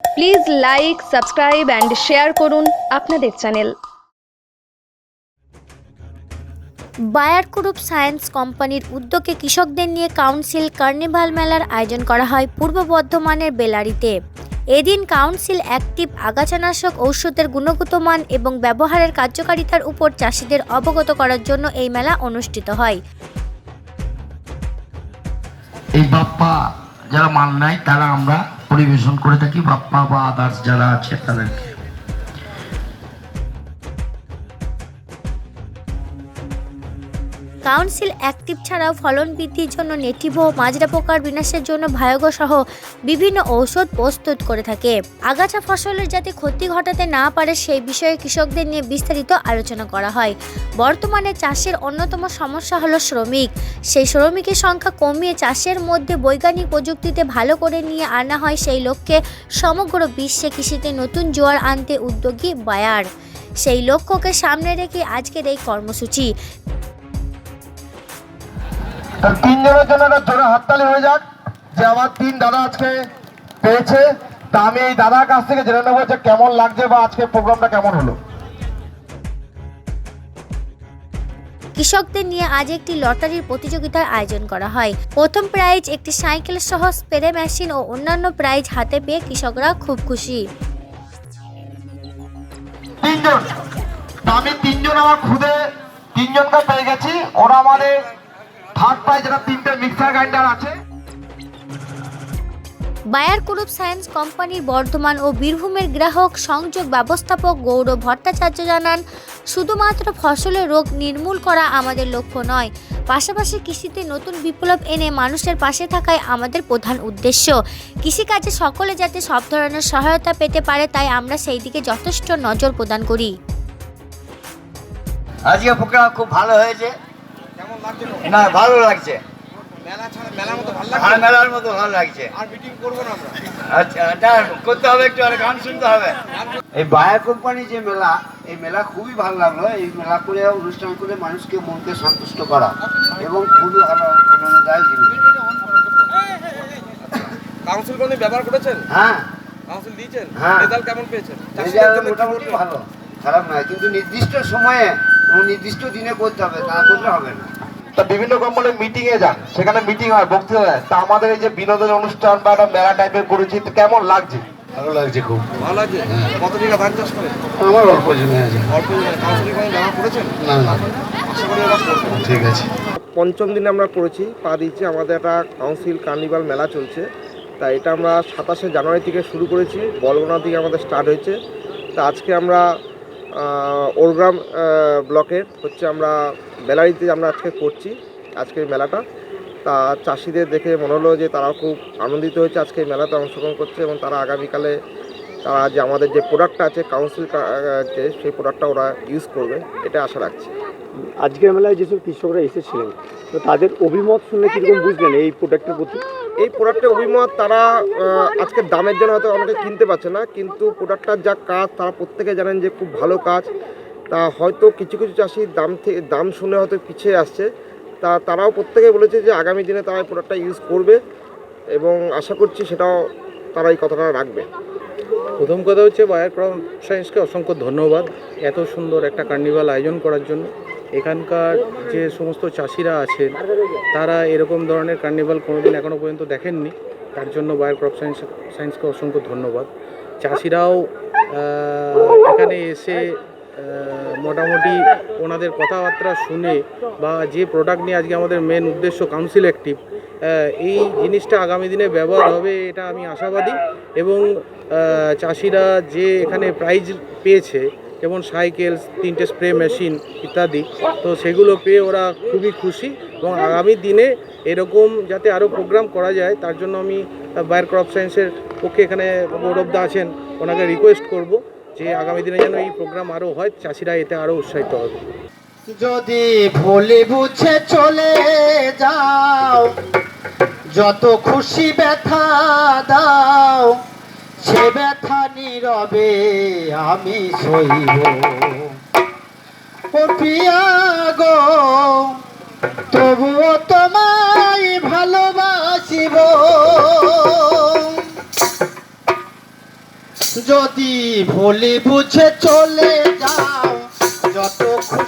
Please like subscribe and share করুন আপনাদের channel buyer group science কোম্পানির উদ্যোগে কৃষকদের নিয়ে কাউন্সিল কার্নিভাল মেলার আয়োজন করা হয় পূর্ব বর্ধমানের বেলারিতে। এদিন কাউন্সিল অ্যাক্টিভ আগাছানাশক ঔষধের গুণগত মান এবং ব্যবহারের কার্যকারিতার উপর চাষিদের অবগত করার জন্য এই মেলা অনুষ্ঠিত হয়। এই বাপ্পা যারা মাল নেয় তারা আমরা পরিবেশন করে থাকি। বাপ্পা বা আদার্স যারা আছে তাদেরকে। কাউন্সিল অ্যাক্টিভ ছাড়াও ফলন বৃদ্ধির জন্য নেটিভো, মাজরা পোকার বিনাশের জন্য ভায়োগো সহ বিভিন্ন ঔষধ প্রস্তুত করে থাকে। আগাছা ফসলের যাতে ক্ষতি ঘটাতে না পারে সেই বিষয়ে কৃষকদের নিয়ে বিস্তারিত আলোচনা করা হয়। বর্তমানে চাষের অন্যতম সমস্যা হলো শ্রমিক। সেই শ্রমিকের সংখ্যা কমিয়ে চাষের মধ্যে বৈজ্ঞানিক প্রযুক্তিতে ভালো করে নিয়ে আনা হয় সেই লক্ষ্যে সমগ্র বিশ্বে কৃষিতে নতুন জোয়ার আনতে উদ্যোগী বায়ার। সেই লক্ষ্যকে সামনে রেখে আজকের এই কর্মসূচি। তার তিনজনের জন্য একটা জোরে হাততালি হয়ে যাক যে আমার তিন দাদা আজকে পেয়েছে। তা আমি এই দাদার কাছ থেকে জেনে নেব যে কেমন লাগছে বা আজকে প্রোগ্রামটা কেমন হলো। কৃষকদের নিয়ে আজ একটি লটারির প্রতিযোগিতার আয়োজন করা হয়। প্রথম প্রাইজ একটি সাইকেল সহ স্প্রে মেশিন ও অন্যান্য প্রাইজ হাতে পেয়ে কৃষকরা খুব খুশি। তিনজন। আমি তিনজন আমার খুদে তিনজনকে পেয়ে গেছি। ওরা আমাদের থার্ড প্রাইজ যেটা তিনটে মিক্সার গ্রাইন্ডার আছে। বায়ার গ্রুপ সায়েন্স কোম্পানির বর্ধমান ও বীরভূমের গ্রাহক সংযোগ ব্যবস্থাপক গৌরব ভট্টাচার্য জানান শুধুমাত্র ফসলের রোগ নির্মূল করা আমাদের লক্ষ্য নয় পাশাপাশি কৃষিতে নতুন বিপ্লব এনে মানুষের পাশে থাকাই আমাদের প্রধান উদ্দেশ্য। কৃষিকাজে সকলে যাতে সব ধরনের সহায়তা পেতে পারে তাই আমরা সেই দিকে যথেষ্ট নজর প্রদান করি। আজকে প্রোগ্রাম খুব ভালো হয়েছে। না ভালো লাগছে। মেলার মতো ভালো লাগছে? আচ্ছা করতে হবে একটু আর গান শুনতে হবে। এই বায়া কোম্পানি যে মেলা এই মেলা খুবই ভালো লাগল। এই মেলা করে অনুষ্ঠান করে মানুষকে মনকে সন্তুষ্ট করা এবং খুবই ভালো আনন্দদায়ক জিনিস। কাউন্সিল কোন ব্যবহার করেছেন? হ্যাঁ। কাউন্সিল দিয়েছেন? হ্যাঁ। রেজাল্ট কেমন পেয়েছেন? রেজাল্ট মোটামুটি ভালো। খারাপ নয় কিন্তু নির্দিষ্ট সময়ে নির্দিষ্ট দিনে করতে হবে তা করলে হবে না। তা বিভিন্ন কোম্পানির মিটিং এ যান সেখানে মিটিং হয় বক্তৃতা দেয় তা আমাদের এই যে বিনোদন অনুষ্ঠান বা একটা মেলা টাইপের করেছি তো কেমন লাগছে? ভালো লাগছে খুব। ভালো লাগছে? কত বিঘা ধান চাষ করেন? আমার অল্প জমি আছে। অল্প করেছেন? না করি। ঠিক আছে। পঞ্চম দিনে আমরা করেছি পা দিচ্ছি আমাদের একটা কাউন্সিল কার্নিভাল মেলা চলছে। তা এটা আমরা সাতাশে জানুয়ারি থেকে শুরু করেছি বলগোনা থেকে আমাদের স্টার্ট হয়েছে। তা আজকে আমরা ওরগ্রাম ব্লকের হচ্ছে আমরা বেলারিতে আমরা আজকে করছি, আজকের মেলাটা। তা চাষিদের দেখে মনে হলো যে তারা খুব আনন্দিত হয়েছে আজকে মেলাতে অংশগ্রহণ করছে এবং তারা আগামীকালে তারা যে আমাদের যে প্রোডাক্টটা আছে কাউন্সিল যে সেই প্রোডাক্টটা ওরা ইউজ করবে, এটা আশা রাখছি। আজকের মেলায় যেসব কৃষকরা এসেছিলেন, তো তাদের অভিমত শুনলে কীরকম বুঝলেন এই প্রোডাক্টের প্রতি? এই প্রোডাক্টের অভিমত তারা আহ, আজকের দামের জন্য হয়তো অনেকে কিনতে পারছে না কিন্তু প্রোডাক্টটার যা কাজ তারা প্রত্যেকে জানেন যে খুব ভালো কাজ। তা হয়তো কিছু কিছু চাষি দাম থেকে দাম শুনে হয়তো পিছিয়ে আসছে। তা তারাও প্রত্যেকে বলেছে যে আগামী দিনে তারা এই প্রোডাক্টটা ইউজ করবে এবং আশা করছি সেটাও তারা এই কথাটা রাখবে। প্রথম কথা হচ্ছে বায়ার ক্রপ সায়েন্সকে অসংখ্য ধন্যবাদ। এত সুন্দর একটা কার্নিভাল আয়োজন করার জন্য। এখানকার যে সমস্ত চাষিরা আছেন, তারা এরকম ধরনের কার্নিভাল কোনোদিন এখনও পর্যন্ত দেখেননি। তার জন্য বায়ার ক্রপ সায়েন্স সায়েন্সকে অসংখ্য ধন্যবাদ। চাষিরাও এখানে এসে মোটামুটি ওনাদের কথাবার্তা শুনে বা যে প্রোডাক্ট নিয়ে আজকে আমাদের মেন উদ্দেশ্য কাউন্সিল অ্যাক্টিভ এই জিনিসটা আগামী দিনে ব্যবহার হবে এটা আমি আশাবাদী এবং চাষিরা যে এখানে প্রাইজ পেয়েছে যেমন সাইকেল, তিনটে স্প্রে মেশিন ইত্যাদি। তো সেগুলো পেয়ে ওরা খুবই খুশি এবং আগামী দিনে এরকম যাতে আরও প্রোগ্রাম করা যায়, তার জন্য আমি বায়ার ক্রপ সায়েন্সের পক্ষে এখানে গৌরবদা আছেন, ওনাকে রিকোয়েস্ট করব যে আগামী দিনে যেন এই প্রোগ্রাম আরও হয়, চাষিরা এতে আরও উৎসাহিত হবে। যদি ভুলে বুঝে চলে যাও, যত খুশি ব্যথা দাও, সে ব্যথা নীরবে আমি সইব। ও প্রিয়া তবুও তোমায় ভালোবাসিব। যদি ভুলি বুঝে চলে যাও যত খুশি